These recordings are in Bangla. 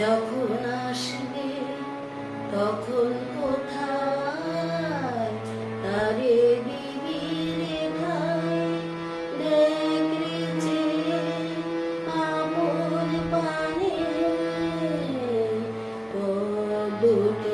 যখন আসবে তখন কোথায় তারে দিবি যে আমল পানে পদুটি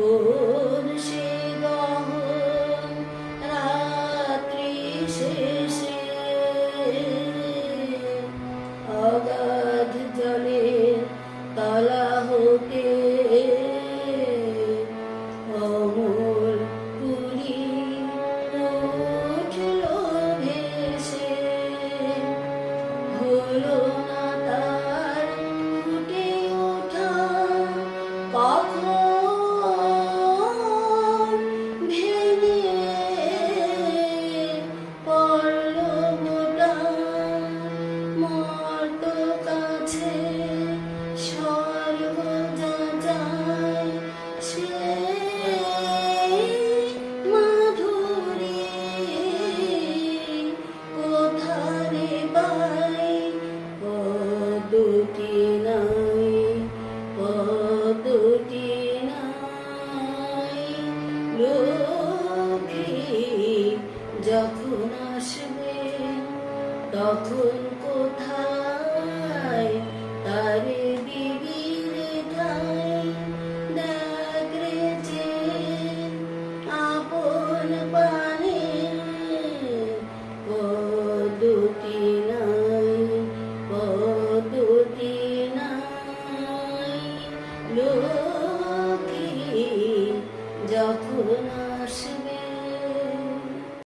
কোন সে গহন পদুটি নাই দুটি নাই। লক্ষ্মী যখন আসবে তখন কোথায় তারে